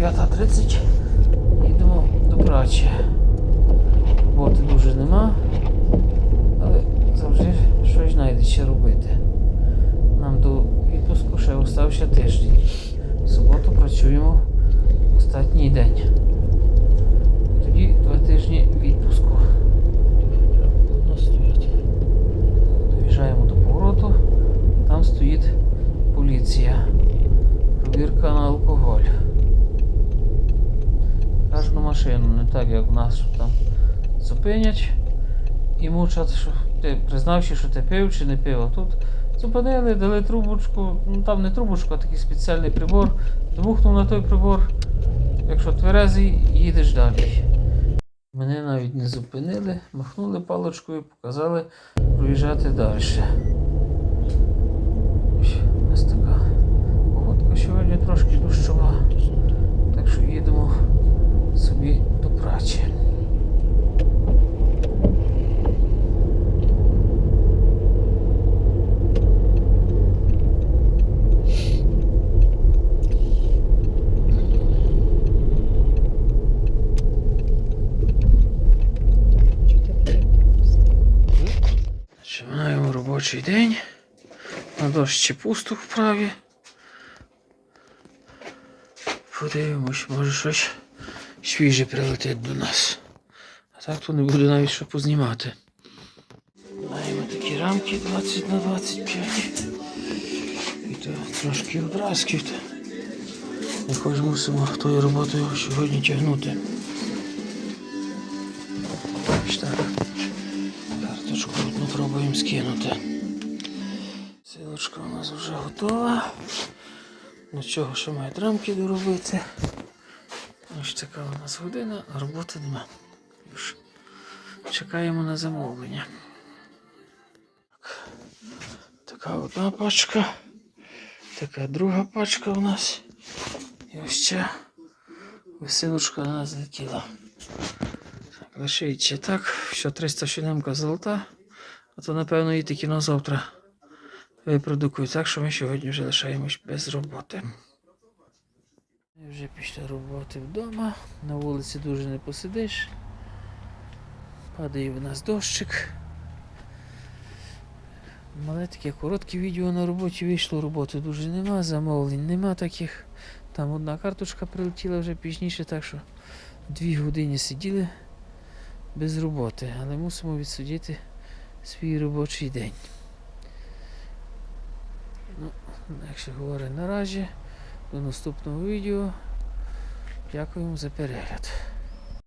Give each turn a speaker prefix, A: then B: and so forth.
A: 5.30. Їдемо до праці. Роботи дуже нема, але завжди щось знайдеться робити. Нам до відпуску ще остався тиждень. В суботу працюємо останній день. Тоді два тижні відпуску. Доїжджаємо до повороту, там стоїть поліція. Провірка на алкоголь. Машину, не так як в нас, що там зупинять і мучать, що ти признавши, що ти пив чи не пив. А Тут зупинили, дали трубочку, ну там не трубочку, а такий спеціальний прибор. Дмухнув на той прибор. Якщо тверезий, їдеш далі. Мене навіть не зупинили, махнули паличкою, показали проїжджати далі. Ось У нас така погодка сьогодні трошки дощова. Так що їдемо собі до праці. Починаємо робочий день. На дощі пусто вправі. Подивимось, може щось свіже прилетить до нас. А так то не буде навіть що познімати. Маємо такі рамки 20 на 25. І то трошки образків. Якось мусимо тою роботою сьогодні тягнути. Так. Карточку одну пробуємо скинути. Силочка у нас вже готова. Ну чого ще мають рамки доробити. Ось така у нас година, а роботи нема. Już. Чекаємо на замовлення. Так. Така одна пачка. Така друга пачка у нас. І ось ще висилочка на нас летіла. Так, лишиться так, що 300 шинемка золота, а то напевно і тільки на завтра випродукують. Так що ми сьогодні вже лишаємось без роботи. Вже після роботи вдома. На вулиці дуже не посидиш. Падає в нас дощик. Мале таке коротке відео на роботі вийшло, роботи дуже нема, замовлень нема таких. Там одна карточка прилетіла вже пізніше, так що дві години сиділи без роботи, але мусимо відсудити свій робочий день. Ну, якщо говорить наразі, до наступного відео. Дякуємо за перегляд.